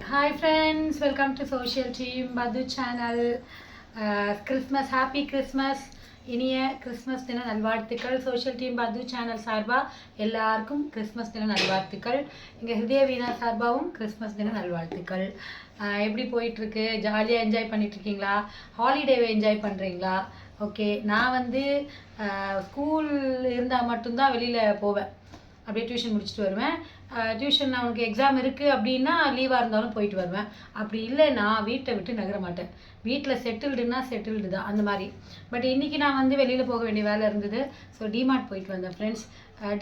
Hi friends welcome to social team Madhu channel Christmas happy Christmas இனிய Christmas தின நல்வாழ்த்துக்கள். Social team Madhu channel சார்பாக எல்லாருக்கும் கிறிஸ்மஸ் தின நல்வாழ்த்துக்கள். எங்கள் ஹிருதய வீணா சார்பாகவும் கிறிஸ்மஸ் தின நல்வாழ்த்துக்கள். எப்படி போயிட்டுருக்கு? ஜாலியாக என்ஜாய் பண்ணிகிட்ருக்கீங்களா ஹாலிடேவை என்ஜாய் பண்ணுறீங்களா ஓகே நான் வந்து ஸ்கூல் இருந்தால் மட்டும்தான் வெளியில் போவேன். அப்படியே டியூஷன் முடிச்சுட்டு வருவேன். டியூஷன் அவனுக்கு எக்ஸாம் இருக்குது அப்படின்னா லீவாக இருந்தாலும் போயிட்டு வருவேன். அப்படி இல்லைன்னா வீட்டை விட்டு நகர மாட்டேன். வீட்டில் செட்டில்டுன்னா செட்டில்டு தான் அந்த மாதிரி. பட் இன்றைக்கி நான் வந்து வெளியில் போக வேண்டிய வேலை இருந்தது. ஸோ டிமார்ட் போயிட்டு வந்தேன் ஃப்ரெண்ட்ஸ்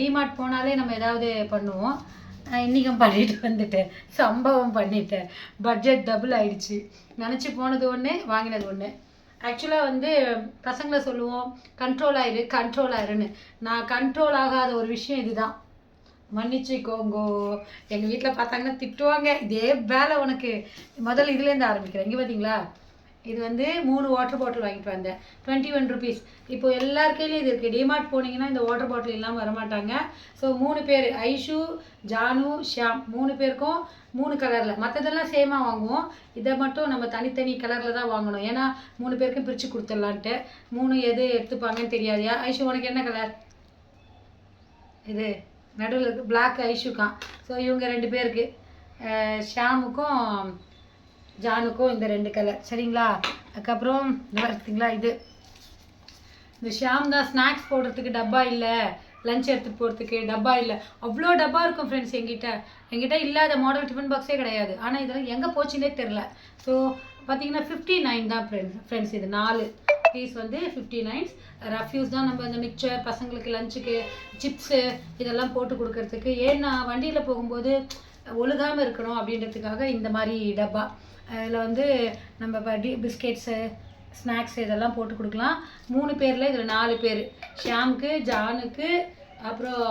டிமார்ட் போனாலே நம்ம ஏதாவது பண்ணுவோம். இன்றைக்கும் பண்ணிட்டு வந்துட்டேன். சம்பவம் பண்ணிட்டேன். பட்ஜெட் டபுள் ஆயிடுச்சு. நினச்சி போனது ஒன்று வாங்கினது ஒன்று ஆக்சுவலாக வந்து பசங்களை சொல்லுவோம் கண்ட்ரோல் ஆயிரு கண்ட்ரோல் ஆயிருன்னு நான் கண்ட்ரோல் ஆகாத ஒரு விஷயம் இதுதான். மன்னிச்சுக்கோங்கோ எங்கள் வீட்டில் பார்த்தாங்கன்னா திட்டுவாங்க. இதே வேலை உனக்கு. முதல்ல இதுலேருந்து ஆரம்பிக்கிறேன். இங்கே பார்த்தீங்களா இது வந்து மூணு வாட்டர் பாட்டில் வாங்கிட்டு வந்தேன். டுவெண்ட்டி ஒன் ருபீஸ் இப்போ எல்லார் கையிலையும் இது இருக்குது டிமார்ட் போனீங்கன்னா இந்த வாட்டர் பாட்டில் இல்லாமல் வரமாட்டாங்க. ஸோ மூணு பேர். ஐஷு ஜானு ஷியாம். மூணு பேருக்கும் மூணு கலரில் மற்றதெல்லாம் சேமாக வாங்குவோம். இதை மட்டும் நம்ம தனித்தனி கலரில் தான் வாங்கணும். ஏன்னா மூணு பேருக்கும் பிரித்து கொடுத்துடலான்ட்டு. மூணு எது எடுத்துப்பாங்கன்னு தெரியாதியா? ஐஷு உனக்கு என்ன கலர் இது. நடுவில் இருக்குது பிளாக் ஐஷுக்கான் ஸோ இவங்க ரெண்டு பேருக்கு ஷாமுக்கும் ஜானுக்கும் இந்த ரெண்டு கலர் சரிங்களா? அதுக்கப்புறம் பார்த்தீங்களா இது. இந்த ஷாம் தான் ஸ்நாக்ஸ் போடுறதுக்கு டப்பா இல்லை. லஞ்ச் எடுத்துகிட்டு போகிறதுக்கு டப்பா இல்லை. அவ்வளோ டப்பா இருக்கும் ஃப்ரெண்ட்ஸ் எங்கிட்ட எங்கிட்ட இல்லாத மாடல் டிஃபன் பாக்ஸே கிடையாது. ஆனால் இதெல்லாம் எங்கே போச்சுன்னே தெரில ஸோ பார்த்தீங்கன்னா ஃபிஃப்டி நைன் தான் ஃப்ரெண்ட்ஸ் ஃப்ரெண்ட்ஸ் இது நாலு. பீஸ் வந்து ஃபிஃப்டி நைன்ஸ் ரஃப்யூஸ் தான் நம்ம இந்த மிக்சர் பசங்களுக்கு லஞ்சுக்கு சிப்ஸு இதெல்லாம் போட்டு கொடுக்கறதுக்கு. ஏன்னா வண்டியில் போகும்போது ஒழுகாமல் இருக்கணும் அப்படின்றதுக்காக இந்த மாதிரி டப்பா. இதில் வந்து நம்ம இப்போ டி பிஸ்கெட்ஸு ஸ்நாக்ஸ் இதெல்லாம் போட்டு கொடுக்கலாம். மூணு பேரில் இதில் நாலு பேர். ஷியாமுக்கு ஜானுக்கு அப்புறம்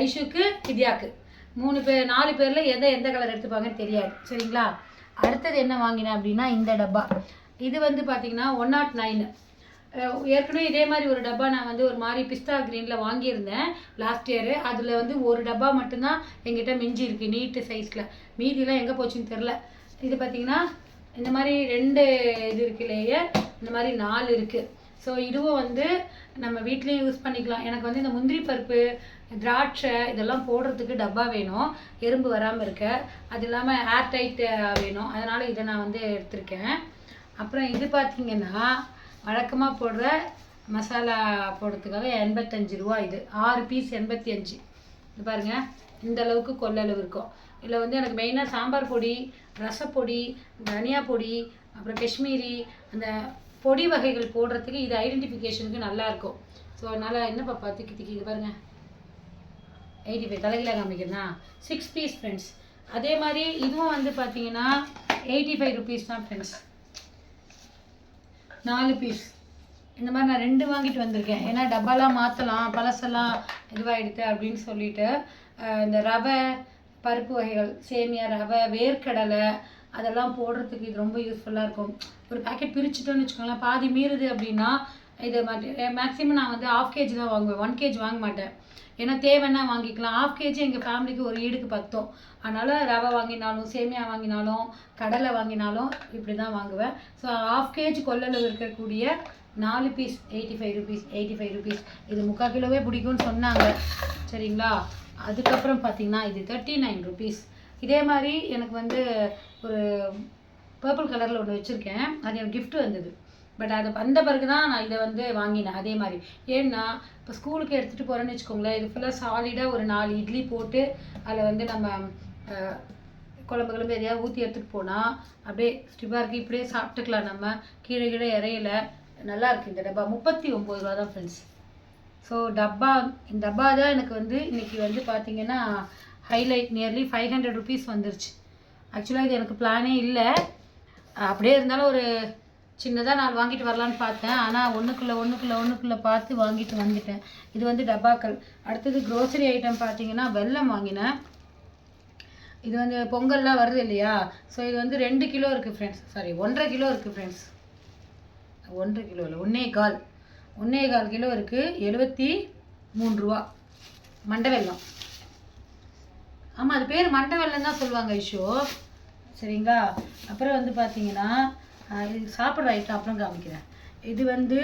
ஐஷுக்கு வித்யாக்கு மூணு பேர் நாலு பேரில் எதை எந்த கலர் எடுத்துப்பாங்கன்னு தெரியாது. சரிங்களா? அடுத்தது என்ன வாங்கினேன் அப்படின்னா இந்த டப்பா. இது வந்து பார்த்தீங்கன்னா ஒன் oh நாட் நைனு ஏற்கனவே இதே மாதிரி ஒரு டப்பா நான் வந்து ஒரு மாதிரி பிஸ்தா க்ரீனில் வாங்கியிருந்தேன் லாஸ்ட் இயரு அதில் வந்து ஒரு டப்பா மட்டும்தான் எங்கிட்ட மிஞ்சி இருக்கு நீட்டு சைஸில் மீதிலாம் எங்கே போச்சுன்னு தெரில இது பார்த்தீங்கன்னா இந்த மாதிரி ரெண்டு இது இருக்கு லேயர் இந்த மாதிரி நாலு இருக்குது ஸோ இதுவும் வந்து நம்ம வீட்லேயும் யூஸ் பண்ணிக்கலாம். எனக்கு வந்து இந்த முந்திரி பருப்பு திராட்சை இதெல்லாம் போடுறதுக்கு டப்பா வேணும். எறும்பு வராமல் இருக்க. அது இல்லாமல் ஏர் டைட் வேணும். அதனால் இதை நான் வந்து எடுத்திருக்கேன். அப்புறம் இது பார்த்தீங்கன்னா வழக்கமாக போடுற மசாலா போடுறதுக்காக எண்பத்தஞ்சு ரூபா இது. ஆறு பீஸ் எண்பத்தி அஞ்சு இது பாருங்கள் இந்த அளவுக்கு கொள்ளளவு இருக்கும். இதில் வந்து எனக்கு மெயினாக சாம்பார் பொடி ரசப்பொடி தனியா பொடி அப்புறம் காஷ்மீரி அந்த பொடி வகைகள் போடுறதுக்கு இது ஐடென்டிஃபிகேஷனுக்கு நல்லாயிருக்கும் ஸோ அதனால் என்னப்பா பார்த்து திக்கி இது பாருங்கள் எயிட்டி ஃபைவ் தலைகீழ காமிக்கிறனா? சிக்ஸ் பீஸ் ஃப்ரெண்ட்ஸ் அதே மாதிரி இதுவும் வந்து பார்த்தீங்கன்னா எயிட்டி ஃபைவ் ருபீஸ் தான் ஃப்ரெண்ட்ஸ் நாலு பீஸ் இந்த மாதிரி நான் ரெண்டு வாங்கிட்டு வந்திருக்கேன். ஏன்னா டப்பாலாம் மாற்றலாம் பழசெல்லாம் இதுவாகிடுது அப்படின்னு சொல்லிட்டு இந்த ரவை பருப்பு வகைகள் சேமியா ரவை வேர்க்கடலை அதெல்லாம் போடுறதுக்கு இது ரொம்ப யூஸ்ஃபுல்லாக இருக்கும். ஒரு பேக்கெட் பிரிச்சுட்டோன்னு வச்சுக்கோங்களேன் பாதி மீறுது அப்படின்னா இது மேக்ஸிமம் நான் வந்து ஆஃப் கேஜி தான் வாங்குவேன். ஒன் கேஜி வாங்க மாட்டேன். ஏன்னா தேவைன்னா வாங்கிக்கலாம். ஆஃப் கேஜி எங்கள் ஃபேமிலிக்கு ஒரு ஈடுக்கு பத்தும். அதனால் ரவை வாங்கினாலும் சேமியா வாங்கினாலும் கடலை வாங்கினாலும் இப்படி தான் வாங்குவேன். ஸோ ஆஃப் கேஜி கொள்ளளவு இருக்கக்கூடிய நாலு piece eighty five rupees eighty five rupees இது முக்கால் கிலோவே பிடிக்கும்னு சொன்னாங்க. சரிங்களா? அதுக்கப்புறம் பார்த்தீங்கன்னா இது தேர்ட்டி நைன் ருபீஸ் இதே மாதிரி எனக்கு வந்து ஒரு பர்பிள் கலரில் ஒன்று வச்சுருக்கேன். அது எனக்கு கிஃப்ட் வந்தது. பட் அது வந்த பிறகு தான் நான் இதை வந்து வாங்கினேன் அதே மாதிரி. ஏன்னா இப்போ ஸ்கூலுக்கு எடுத்துகிட்டு போகிறேன்னு வச்சுக்கோங்களேன் இது ஃபுல்லாக சாலிடாக ஒரு நாலு இட்லி போட்டு அதில் வந்து நம்ம குழம்பு கிளம்பு எதையாவது ஊற்றி எடுத்துகிட்டு போனால் அப்படியே ஸ்டிப்பாக இருக்குது இப்படியே சாப்பிட்டுக்கலாம் நம்ம. கீழே கீழே இறையில. நல்லா இருக்குது இந்த டப்பா. முப்பத்தி ஒம்பது ரூபா தான் ஃப்ரெண்ட்ஸ் ஸோ டப்பா இந்த டப்பா தான் எனக்கு வந்து இன்றைக்கி வந்து பார்த்திங்கன்னா highlight nearly five hundred rupees வந்துருச்சு. ஆக்சுவலாக இது எனக்கு பிளானே இல்லை. அப்படியே இருந்தாலும் ஒரு சின்னதாக நான் வாங்கிட்டு வரலான்னு பார்த்தேன். ஆனால் ஒன்றுக்குள்ளே ஒன்றுக்குள்ளே ஒன்றுக்குள்ளே பார்த்து வாங்கிட்டு வந்துட்டேன். இது வந்து டப்பாக்கள். அடுத்தது க்ரோசரி ஐட்டம் பார்த்தீங்கன்னா வெல்லம் வாங்கினேன். இது வந்து பொங்கல்லாம் வருது இல்லையா? ஸோ இது வந்து ரெண்டு கிலோ இருக்குது ஃப்ரெண்ட்ஸ் சாரி ஒன்றரை கிலோ இருக்குது ஃப்ரெண்ட்ஸ் ஒன்றரை கிலோ இல்லை ஒன்றே கால். ஒன்றே கால் கிலோ இருக்குது எழுபத்தி மூணு ரூபா. மண்டை வெல்லம். ஆமாம் அது பேர் மண்டை வெள்ளம் தான் சொல்லுவாங்க ஐஷோ. சரிங்களா? அப்புறம் வந்து பார்த்தீங்கன்னா சாப்பிட்ற ஐட்டம் அப்புறம் காமிக்கிறேன். இது வந்து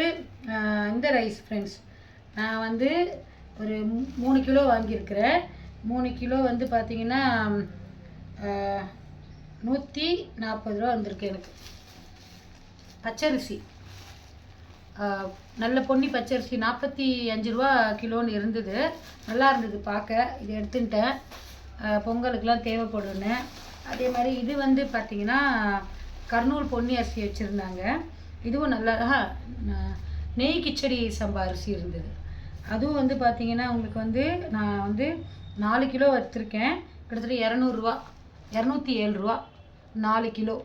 இந்த ரைஸ் ஃப்ரெண்ட்ஸ் நான் வந்து ஒரு மூணு கிலோ வாங்கியிருக்கிறேன். மூணு கிலோ வந்து பார்த்திங்கன்னா நூற்றி நாற்பது ரூபா வந்திருக்கு எனக்கு. பச்சரிசி. நல்ல பொன்னி பச்சரிசி. நாற்பத்தி அஞ்சு ரூபா கிலோன்னு இருந்தது. நல்லா இருந்தது பார்க்க இது எடுத்துட்டேன் பொங்கலுக்கெலாம் தேவைப்படுன்னு அதே மாதிரி இது வந்து பார்த்திங்கன்னா கர்னூல் பொன்னி அரிசி வச்சுருந்தாங்க. இதுவும் நல்லா நெய் கிச்சடி சம்பா அரிசி இருந்தது. அதுவும் வந்து பார்த்திங்கன்னா உங்களுக்கு வந்து நான் வந்து நாலு கிலோ வச்சுருக்கேன். கிட்டத்தட்ட இரநூறுவா இரநூத்தி ஏழு ரூபா நாலு கிலோ.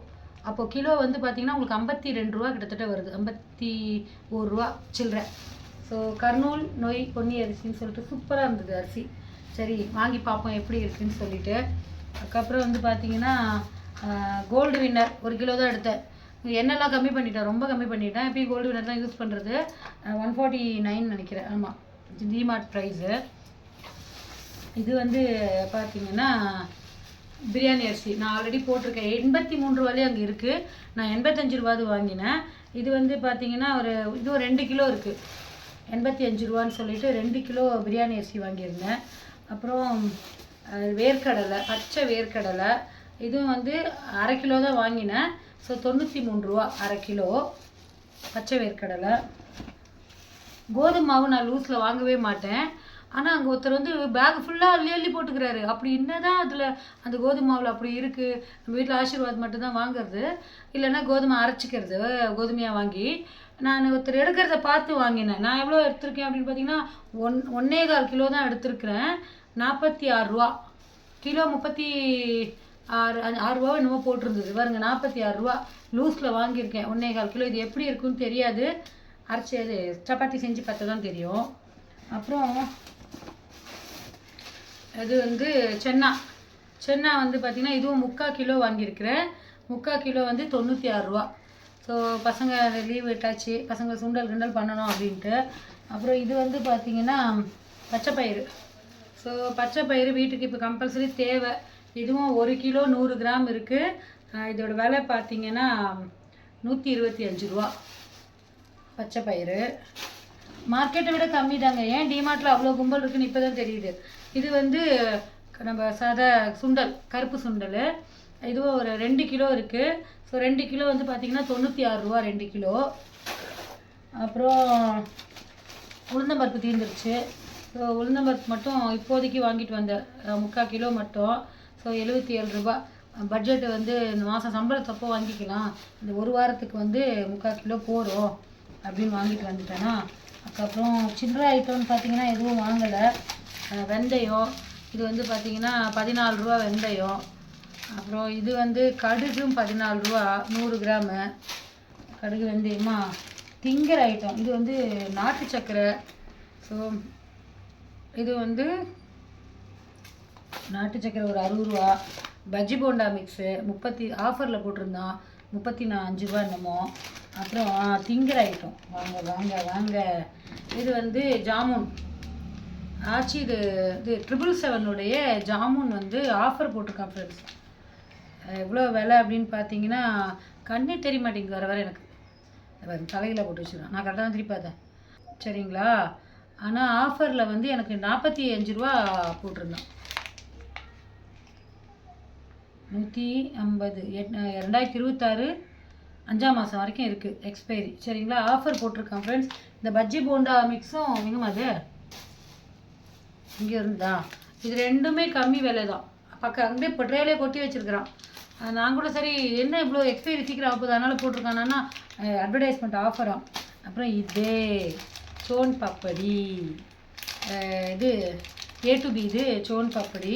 அப்போ கிலோ வந்து பார்த்திங்கன்னா உங்களுக்கு ஐம்பத்தி ரெண்டு ரூபா கிட்டத்தட்ட வருது. ஐம்பத்தி ஒரு ரூபா சில்லற. ஸோ கர்னூல் நொய் பொன்னி அரிசின்னு சொல்லிட்டு சூப்பராக இருந்தது அரிசி. சரி வாங்கி பார்ப்போம் எப்படி இருக்குன்னு சொல்லிட்டு. அதுக்கப்புறம் வந்து பார்த்திங்கன்னா கோல்டு வின்னர் ஒரு கிலோ தான் எடுத்தேன். எண்ணெய்லாம் கம்மி பண்ணிட்டேன்? ரொம்ப கம்மி பண்ணிட்டேன். எப்பயும் கோல்டு வின்னர் தான் யூஸ் பண்ணுறது ஒன் ஃபார்ட்டி நைன் நினைக்கிறேன். ஆமாம் டிமார்ட் ப்ரைஸு இது வந்து பார்த்தீங்கன்னா பிரியாணி அரிசி. நான் ஆல்ரெடி போட்டிருக்கேன். எண்பத்தி மூணு ரூபாலே அங்கே இருக்குது நான் எண்பத்தஞ்சு ரூபாது வாங்கினேன். இது வந்து பார்த்தீங்கன்னா ஒரு இது ஒரு ரெண்டு கிலோ இருக்குது எண்பத்தி அஞ்சு ரூபான்னு சொல்லிட்டு ரெண்டு கிலோ பிரியாணி அரிசி வாங்கியிருந்தேன். அப்புறம் வேர்க்கடலை பச்சை வேர்க்கடலை. இதுவும் வந்து அரை கிலோ தான் வாங்கினேன். ஸோ தொண்ணூற்றி மூணு ரூபா அரை கிலோ. பச்சை வேர்க்கடலை. கோதுமை மாவு நான் லூஸில் வாங்கவே மாட்டேன். ஆனால் அங்கே ஒருத்தர் வந்து பேக் ஃபுல்லாக அள்ளி அள்ளி போட்டுக்கிறாரு. அப்படி என்ன தான் அதில் அந்த கோதுமை மாவில் அப்படி இருக்குது நம்ம வீட்டில் ஆசீர்வாத் மட்டும்தான் வாங்குறது. இல்லைன்னா கோதுமை அரைச்சிக்கிறது கோதுமையாக வாங்கி. நான் ஒருத்தர் எடுக்கிறத பார்த்து வாங்கினேன். நான் எவ்வளோ எடுத்திருக்கேன் அப்படின்னு பார்த்தீங்கன்னா ஒன் ஒன்னே கால் கிலோ தான் எடுத்திருக்கிறேன். நாற்பத்தி ஆறுரூவா கிலோ முப்பத்தி ஆறு ஆறு ரூபா என்னமோ போட்டிருந்தது. பாருங்க நாற்பத்தி ஆறு ரூபா லூஸில் வாங்கியிருக்கேன். ஒன்றே கால். கிலோ இது எப்படி இருக்குன்னு தெரியாது. அரைச்சி அது சப்பாத்தி செஞ்சு பார்த்தா தான் தெரியும். அப்புறம் அது வந்து சென்னா. சென்னா வந்து பார்த்திங்கன்னா இதுவும் முக்கால் கிலோ வாங்கியிருக்கிறேன். முக்கால் கிலோ வந்து தொண்ணூற்றி ஆறு ரூபா. ஸோ பசங்க லீவ் விட்டாச்சு. பசங்க சுண்டல் கிண்டல் பண்ணணும் அப்படின்ட்டு. அப்புறம் இது வந்து பார்த்திங்கன்னா பச்சைப்பயிறு. ஸோ பச்சை பயிறு வீட்டுக்கு இப்போ கம்பல்சரி தேவை. இதுவும் ஒரு கிலோ நூறு கிராம் இருக்குது இதோட விலை பார்த்திங்கன்னா நூற்றி இருபத்தி அஞ்சு ரூபா. பச்சை பயிறு. மார்க்கெட்டை விட கம்மி தாங்க ஏன் டிமார்ட்டில் அவ்வளோ கும்பல் இருக்குன்னு இப்போ தான் தெரியுது. இது வந்து நம்ம சாதா சுண்டல் கருப்பு சுண்டல். இதுவும் ஒரு ரெண்டு கிலோ இருக்குது ஸோ ரெண்டு கிலோ வந்து பார்த்திங்கன்னா தொண்ணூற்றி ஆறு ரூபா ரெண்டு கிலோ. அப்புறம் உளுந்தம்பருப்பு தீர்ந்துருச்சு. ஸோ உளுந்தம்பருப்பு மட்டும் இப்போதைக்கு வாங்கிட்டு வந்தேன். முக்கால் கிலோ மட்டும். ஸோ எழுபத்தி ஏழு ரூபா. பட்ஜெட்டு வந்து இந்த மாதம் சம்பளத்தப்போ வாங்கிக்கலாம். இந்த ஒரு வாரத்துக்கு வந்து முக்கால் கிலோ போகிறோம் அப்படின்னு வாங்கிட்டு வந்துட்டேன்னா அதுக்கப்புறம் சில்லறை ஐட்டம்னு பார்த்தீங்கன்னா எதுவும் வாங்கலை. வெந்தயம். இது வந்து பார்த்தீங்கன்னா பதினாலு ரூபா வெந்தயம். அப்புறம் இது வந்து கடுகும் பதினாலு ரூபா நூறு கிராமு. கடுகு வெந்தயமா? திங்கிற ஐட்டம். இது வந்து நாட்டு சக்கரை. ஸோ இது வந்து நாட்டு சக்கரை ஒரு அறுபது ரூபா. பஜ்ஜி போண்டா மிக்ஸு முப்பத்தி ஆஃபரில் போட்டிருந்தான் முப்பத்தி நான் அஞ்சு ரூபா என்னமோ. அப்புறம் திங்கர் திங்கிற ஐட்டம் வாங்க வாங்க வாங்க. இது வந்து ஜாமுன். ஆச்சு இது இது ட்ரிபிள் செவனுடைய ஜாமுன் வந்து ஆஃபர் போட்டிருக்கான் ஃப்ரெண்ட்ஸ் எவ்வளோ விலை அப்படின்னு பார்த்தீங்கன்னா கண்ணே தெரிய மாட்டேங்குது வர வர எனக்கு. தலையில் போட்டு வச்சுருக்கான். நான் கரெக்டாக தான் திருப்பி பார்த்தேன். சரிங்களா? ஆனால் ஆஃபரில் வந்து எனக்கு நாற்பத்தி அஞ்சு ரூபா போட்டிருந்தான். நூற்றி ஐம்பது எட் ரெண்டாயிரத்தி இருபத்தாறு அஞ்சாம் மாதம் வரைக்கும் இருக்குது எக்ஸ்பைரி சரிங்களா? ஆஃபர் போட்டிருக்கான் ஃப்ரெண்ட்ஸ் இந்த பஜ்ஜி போண்டா மிக்ஸும் எங்கம்மா அது இங்கே இருந்தா. இது ரெண்டுமே கம்மி விலை தான் பக்கம் அங்கே இப்போ ட்ரேலே கொட்டி வச்சுருக்கிறான். நான் கூட சரி என்ன இவ்வளோ எக்ஸ்பைரி சீக்கிரம் ஆகுது? அதனால் போட்டிருக்கானா. அட்வர்டைஸ்மெண்ட் ஆஃபராம் அப்புறம் இதே சோன் பப்படி. இது ஏ டு பி இது சோன் பப்படி.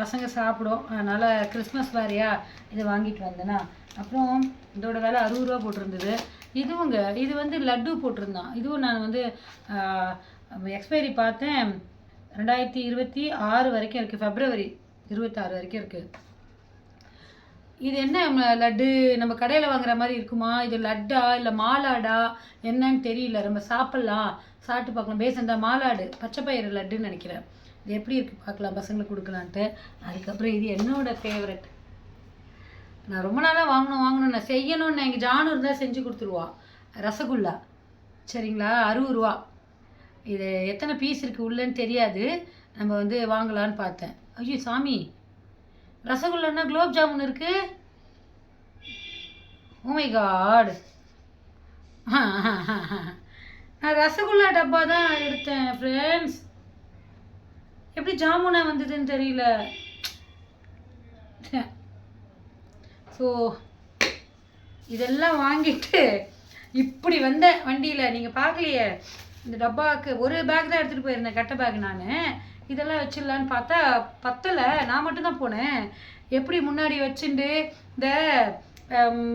பசங்க சாப்பிடும். அதனால் கிறிஸ்மஸ் வேறையா இதை வாங்கிட்டு வந்தேனா. அப்புறம் இதோட விலை அறுபது ரூபா போட்டிருந்தது. இதுவுங்க இது வந்து லட்டு போட்டிருந்தான். இதுவும் நான் வந்து எக்ஸ்பைரி பார்த்தேன். ரெண்டாயிரத்தி இருபத்தி ஆறு வரைக்கும் இருக்குது ஃபெப்ரவரி இருபத்தாறு வரைக்கும் இருக்குது இது என்ன லட்டு? நம்ம கடையில் வாங்குற மாதிரி இருக்குமா? இது லட்டா? இல்லை மாலாடா? என்னன்னு தெரியல. நம்ம சாப்பிட்லாம். சாப்பிட்டு பார்க்கலாம். பேசண்டா மாலாடு பச்சை பயிறு லட்டுன்னு நினைக்கிறேன். எப்படி இருக்குது பார்க்கலாம் பசங்களுக்கு கொடுக்கலான்ட்டு. அதுக்கப்புறம் இது என்னோட ஃபேவரட் நான் ரொம்ப நாளாக வாங்கணும் வாங்கணும் நான் செய்யணும்னு எங்கள் ஜானு இருந்தால் செஞ்சு கொடுத்துருவா. ரசகுல்லா. சரிங்களா? அறுபது ரூபா. இது எத்தனை பீஸ் இருக்குது உள்ளேன்னு தெரியாது. நம்ம வந்து வாங்கலான்னு பார்த்தேன். ஐயோ சாமி. ரசகுல்லான்னா குலோப் ஜாமுன் இருக்குது ஓமை காடு நான் ரசகுல்லா டப்பா தான் எடுத்தேன் ஃப்ரெண்ட்ஸ் எப்படி ஜாமுனா வந்ததுன்னு தெரியல. ஸோ இதெல்லாம் வாங்கிட்டு இப்படி வந்த வண்டியில் நீங்கள் பார்க்கலையே இந்த டப்பாவுக்கு ஒரு பேக் தான் எடுத்துகிட்டு போயிருந்தேன் கட்ட பேக் நான். இதெல்லாம் வச்சிடலான்னு பார்த்தா பத்தலை நான் மட்டும்தான் போனேன். எப்படி முன்னாடி வச்சுட்டு இந்த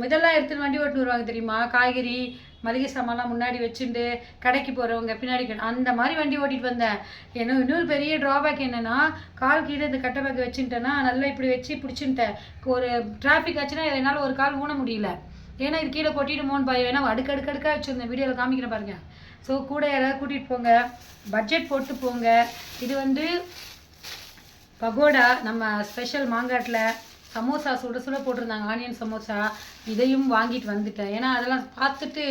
இதெல்லாம் எடுத்துன்னு வண்டி ஓட்டுன்னு வருவாங்க தெரியுமா? காய்கறி மளிகை சாமான்லாம் முன்னாடி வச்சுட்டு கடைக்கு போகிறவங்க பின்னாடி அந்த மாதிரி வண்டி ஓட்டிட்டு வந்தேன். என்ன இன்னொரு பெரிய ட்ராபேக் என்னென்னா கால் கீழே இந்த கட்டை பேக் வச்சுட்டேன்னா நல்லா இப்படி வச்சு பிடிச்சிட்டேன் ஒரு டிராஃபிக் ஆச்சுன்னா என்னால் ஒரு கால் ஊன முடியல. ஏன்னா இது கீழே கொட்டிடுமோன்னு பயம். வேணா அடுக்கு அடுக்கு அடுக்கா வச்சுருந்தேன். வீடியோவில் காமிக்கிறேன் பாருங்க. ஸோ கூட யாராவது கூட்டிகிட்டு போங்க. பட்ஜெட் போட்டு போங்க. இது வந்து பகோடா நம்ம ஸ்பெஷல் மாங்காட்டில் சமோசா சுட சுட போட்டிருந்தாங்க. ஆனியன் சமோசா. இதையும் வாங்கிட்டு வந்துட்டேன். ஏன்னா அதெல்லாம் பார்த்துட்டு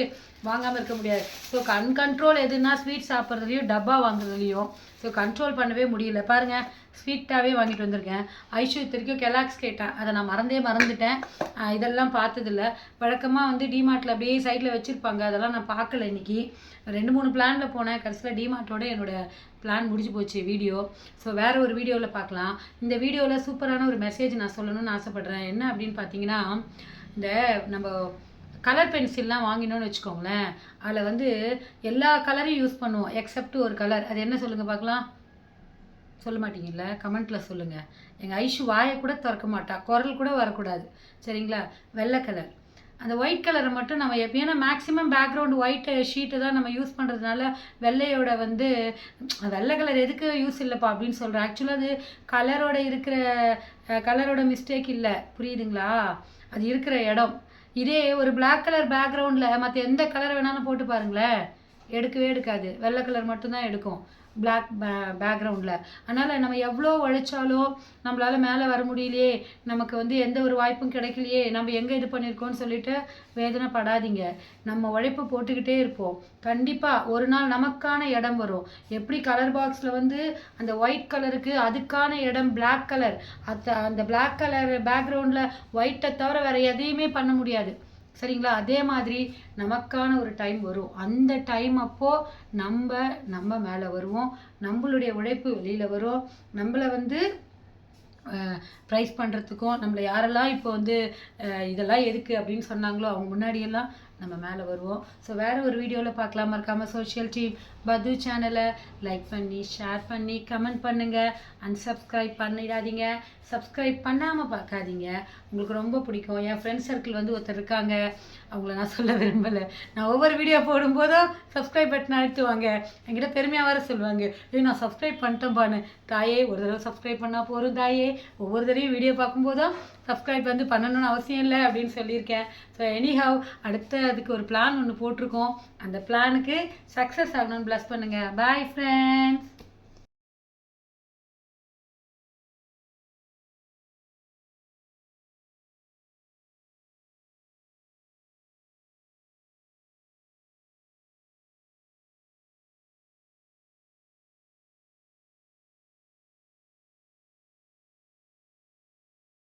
வாங்காமல் இருக்க முடியாது. ஸோ கண்கண்ட்ரோல் எதுனா ஸ்வீட் சாப்பிட்றதுலையும் டப்பா வாங்குறதுலையும். ஸோ கண்ட்ரோல் பண்ணவே முடியல. பாருங்கள் ஸ்வீட்டாகவே வாங்கிட்டு வந்திருக்கேன். ஐஷு இத்தனைக்கும் கெலாக்ஸ் கேட்டேன். அதை நான் மறந்தே மறந்துட்டேன். இதெல்லாம் பார்த்ததில்ல. வழக்கமாக வந்து டிமார்ட்டில் அப்படியே சைடில் வச்சுருப்பாங்க. அதெல்லாம் நான் பார்க்கல இன்னைக்கு. ரெண்டு மூணு பிளானில் போனேன். கடைசியில் டிமார்ட்டோட என்னோட பிளான் முடிஞ்சு போச்சு வீடியோ. ஸோ வேறு ஒரு வீடியோவில் பார்க்கலாம். இந்த வீடியோவில் சூப்பரான ஒரு மெசேஜ் நான் சொல்லணும்னு ஆசைப்பட்றேன். என்ன அப்படின்னு பார்த்தீங்கன்னா இந்த நம்ம கலர் பென்சில்லாம் வாங்கினோன்னு வச்சுக்கோங்களேன் அதில் வந்து எல்லா கலரையும் யூஸ் பண்ணுவோம் எக்ஸப்ட் ஒரு கலர் அது என்ன சொல்லுங்கள் பார்க்கலாம்? சொல்ல மாட்டீங்கல்ல? கமெண்ட்டில் சொல்லுங்கள் எங்கள் ஐஷு வாயை கூட திறக்க மாட்டா குரல் கூட வரக்கூடாது. சரிங்களா? வெள்ளை கலர் அந்த ஒயிட் கலரை மட்டும் நம்ம எப்ப- ஏன்னா மேக்ஸிமம் பேக்ரவுண்ட் ஒயிட் ஷீட்டு தான் நம்ம யூஸ் பண்ணுறதுனால வெள்ளையோட வந்து வெள்ளை கலர் எதுக்கு யூஸ் இல்லைப்பா அப்படின்னு சொல்கிறேன் ஆக்சுவலாக அது கலரோட இருக்கிற கலரோட மிஸ்டேக் இல்லை. புரியுதுங்களா? அது இருக்கிற இடம். இதே ஒரு பிளாக் கலர் பேக்ரவுண்டில் மற்ற எந்த கலர் வேணாலும் போட்டு பாருங்களேன். எடுக்கவே எடுக்காது. வெள்ளை கலர் மட்டும்தான் எடுக்கும். பிளாக் பேக்ரவுண்டில் அதனால் நம்ம எவ்வளோ உழைச்சாலும் நம்மளால் மேலே வர முடியலையே நமக்கு வந்து எந்த ஒரு வாய்ப்பும் கிடைக்கலையே நம்ம எங்கே இது பண்ணியிருக்கோம்னு சொல்லிட்டு வேதனைப்படாதீங்க. நம்ம உழைப்பு போட்டுக்கிட்டே இருப்போம். கண்டிப்பாக ஒரு நாள் நமக்கான இடம் வரும். எப்படி கலர் பாக்ஸில் வந்து அந்த ஒயிட் கலருக்கு அதுக்கான இடம் பிளாக் கலர் அந்த அந்த பிளாக் கலர் பேக்ரவுண்டில் ஒயிட்டை தவிர வேறு எதையுமே பண்ண முடியாது. சரிங்களா? அதே மாதிரி நமக்கான ஒரு டைம் வரும். அந்த டைம் அப்போ நம்ம நம்ம மேலே வருவோம். நம்மளுடைய உழைப்பு வெளியில் வரும். நம்மளை வந்து ப்ரைஸ் பண்ணுறதுக்கும் நம்மளை யாரெல்லாம் இப்போ வந்து இதெல்லாம் எதுக்கு அப்படின்னு சொன்னாங்களோ அவங்க முன்னாடியெல்லாம் நம்ம மேலே வருவோம். ஸோ வேற ஒரு வீடியோவில் பார்க்கலாம். மறக்காமல் சோஷியல் டீம் பது சேனலை லைக் பண்ணி ஷேர் பண்ணி கமெண்ட் பண்ணுங்கள் unsubscribe பண்ணிடாதீங்க. சப்ஸ்கிரைப் பண்ணாமல் பார்க்காதீங்க. உங்களுக்கு ரொம்ப பிடிக்கும். என் ஃப்ரெண்ட் சர்க்கிள் வந்து ஒருத்தர் இருக்காங்க. அவங்கள நான் சொல்ல விரும்பலை. நான் ஒவ்வொரு வீடியோ போடும்போதும் சப்ஸ்கிரைப் பட்டன் அழுத்துவாங்க. என்கிட்ட பெருமையாக வர சொல்லுவாங்க. ஏய் நான் சப்ஸ்கிரைப் பண்ணிட்டேன்பான்னு. தாயே ஒரு தடவை சப்ஸ்கிரைப் பண்ணால் போதும் தாயே. ஒவ்வொரு தடவையும் வீடியோ பார்க்கும்போதும் சப்ஸ்கிரைப் வந்து பண்ணணும்னு அவசியம் இல்லை அப்படின்னு சொல்லியிருக்கேன். ஸோ எனிஹவ் அடுத்த அதுக்கு ஒரு பிளான் ஒன்று போட்டிருக்கோம். அந்த பிளானுக்கு சக்ஸஸ் ஆகணும்னு ப்ளஸ் பண்ணுங்கள் பாய் ஃப்ரெண்ட்ஸ்